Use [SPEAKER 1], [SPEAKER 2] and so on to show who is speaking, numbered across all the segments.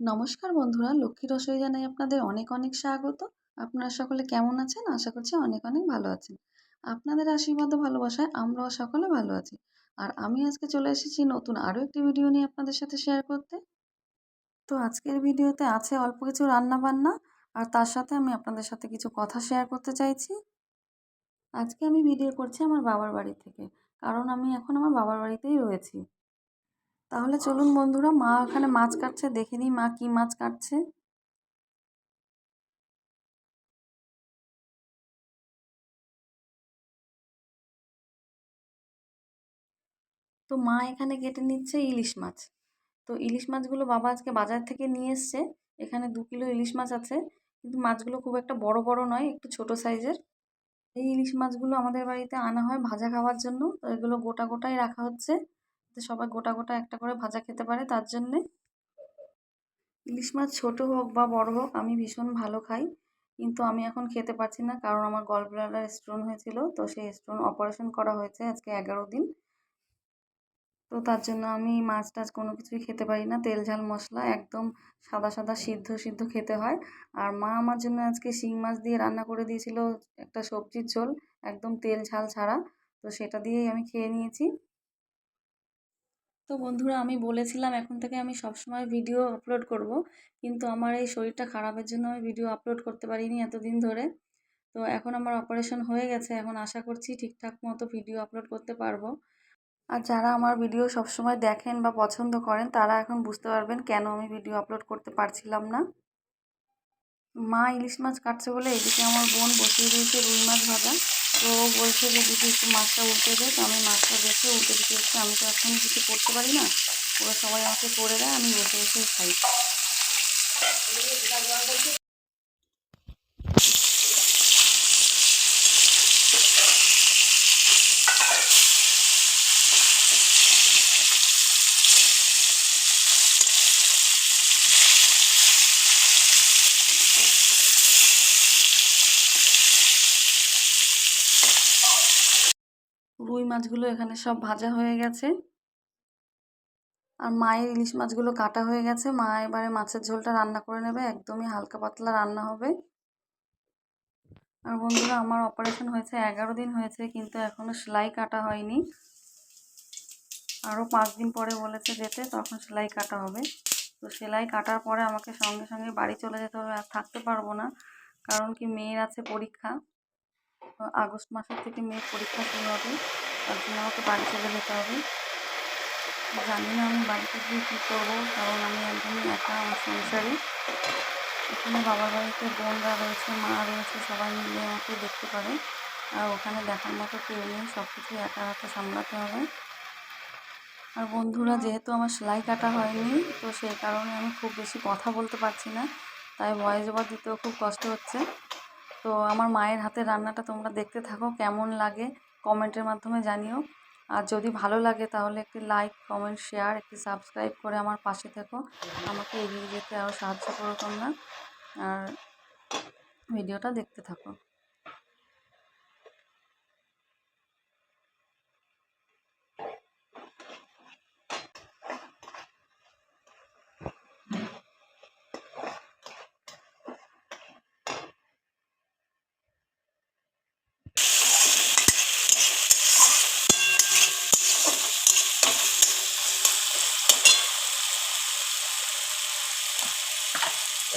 [SPEAKER 1] নমস্কার বন্ধুরা, লক্ষ্মী রসোই জানাই আপনাদের অনেক অনেক স্বাগত। আপনারা সকলে কেমন আছেন? আশা করছি অনেক অনেক ভালো আছেন। আপনাদের আশীর্বাদ ভালোবাসায় আমরাও সকলে ভালো আছি। আর আমি আজকে চলে এসেছি নতুন আরও একটি ভিডিও নিয়ে আপনাদের সাথে শেয়ার করতে। তো আজকের ভিডিওতে আছে অল্প কিছু রান্না বান্না আর তার সাথে আমি আপনাদের সাথে কিছু কথা শেয়ার করতে চাইছি। আজকে আমি ভিডিও করছি আমার বাবার বাড়ি থেকে, কারণ আমি এখন আমার বাবার বাড়িতেই রয়েছি। তাহলে চলুন বন্ধুরা, মা ওখানে মাছ কাটছে, দেখে নিই মা কি মাছ কাটছে। তো মা এখানে কেটে নিচ্ছে ইলিশ মাছ। তো ইলিশ মাছগুলো বাবা আজকে বাজার থেকে নিয়ে এসছে। এখানে দু কিলো ইলিশ মাছ আছে, কিন্তু মাছগুলো খুব একটা বড় বড় নয়, একটু ছোট সাইজের। এই ইলিশ মাছগুলো আমাদের বাড়িতে আনা হয় ভাজা খাওয়ার জন্য, তো এগুলো গোটা গোটাই রাখা হচ্ছে। সবাই গোটা গোটা একটা করে ভাজা খেতে পারে, তার জন্যে। ইলিশ মাছ ছোটো হোক বা বড় হোক, আমি ভীষণ ভালো খাই। কিন্তু আমি এখন খেতে পারছি না, কারণ আমার গল ব্লাডার স্টোন হয়েছিল, তো সেই স্টোন অপারেশন করা হয়েছে আজকে এগারো দিন। তো তার জন্য আমি মাছ টাছ কোনো কিছুই খেতে পারি না, তেল ঝাল মশলা একদম সাদা সাদা সিদ্ধ সিদ্ধ খেতে হয়। আর মা আমার জন্য আজকে শিং মাছ দিয়ে রান্না করে দিয়েছিল একটা সবজির ঝোল, একদম তেল ঝাল ছাড়া। তো সেটা দিয়েই আমি খেয়ে নিয়েছি। তো বন্ধুরা আমি বলেছিলাম এখন থেকে আমি সবসময় ভিডিও আপলোড করব। কিন্তু আমার এই শরীরটা খারাপের জন্য আমি ভিডিও আপলোড করতে পারিনি এতদিন ধরে। তো এখন আমার অপারেশন হয়ে গেছে। এখন আশা করছি ঠিকঠাক মতো ভিডিও আপলোড করতে পারব। আর যারা আমার ভিডিও সবসময় দেখেন বা পছন্দ করেন, তারা এখন বুঝতে পারবেন কেন আমি ভিডিও আপলোড করতে পারছিলাম না। মা ইলিশ মাছ কাটছে বলে এদিকে আমার বোন বসিয়ে দিয়েছে রুই মাছ ভাজা। তো বলছে যে, দিদি, একটু মাছটা উল্টে দে। তো আমি মাছটা দেখে উল্টে দিতে হচ্ছে আমি তো এখন কিছু করতে পারি না। ওরা সবাই আমাকে করে দেয়, আমি বসে বসেই খাই। রুই মাছগুলো এখানে সব ভাজা হয়ে গেছে। আর মায়ের ইলিশ মাছগুলো কাটা হয়ে গেছে। মা এবারে মাছের ঝোলটা রান্না করে নেবে। একদমই হালকা পাতলা রান্না হবে। আর বন্ধুরা, আমার অপারেশন হয়েছে এগারো দিন হয়েছে, কিন্তু এখনও সেলাই কাটা হয়নি। আরও পাঁচ দিন পরে বলেছে যেতে, তখন সেলাই কাটা হবে। তো সেলাই কাটার পরে আমাকে সঙ্গে সঙ্গে বাড়ি চলে যেতে হবে। আর থাকতে পারব না, কারণ কি মেয়ের আছে পরীক্ষা। আগস্ট মাসের থেকে মেয়ের পরীক্ষা শুরু হবে। তার জন্য আমাকে বাড়ি চলে যেতে হবে। জানি না আমি বাড়িতে গিয়ে কী করব, কারণ আমি একদমই একা আমার সংসারে। এখানে বাবার বাড়িতে বোনরা রয়েছে, মা রয়েছে, সবাই মিলে আমাকে দেখতে পারে। আর ওখানে দেখার মতো কেউ নেই সব কিছু একা হাতে সামলাতে হবে। আর বন্ধুরা, যেহেতু আমার সেলাই কাটা হয়নি, তো সেই কারণে আমি খুব বেশি কথা বলতে পারছি না, তাই ভয়েস ওভার দিতেও খুব কষ্ট হচ্ছে। তো আমার মায়ের হাতের রান্নাটা তোমরা দেখতে থাকো, কেমন লাগে কমেন্টের মাধ্যমে জানিও। আর যদি ভালো লাগে তাহলে একটি লাইক, কমেন্ট, শেয়ার, একটি সাবস্ক্রাইব করে আমার পাশে থেকো। আমাকে এগিয়ে যেতে আরও সাহায্য করো তোমরা। আর ভিডিওটা দেখতে থাকো।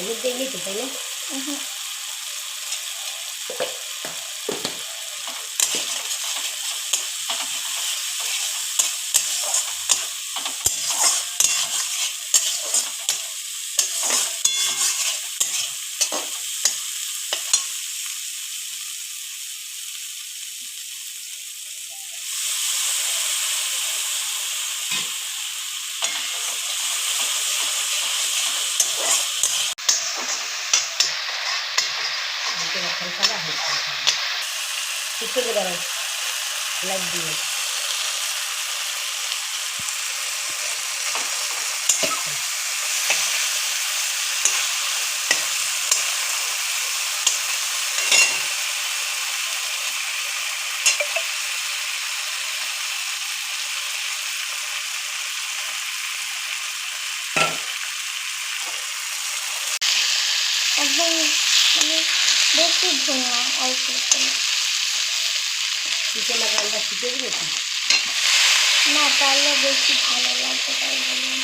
[SPEAKER 2] হলুদ দিয়ে দিয়েছি তাই पीछे की तरफ़ लग
[SPEAKER 3] दिए। अब देखते धुआँ और कुछ করে
[SPEAKER 2] লাগালটা শিখে গেছি
[SPEAKER 3] না তাহলে বেশি ভালো লাগবে তাই বললাম।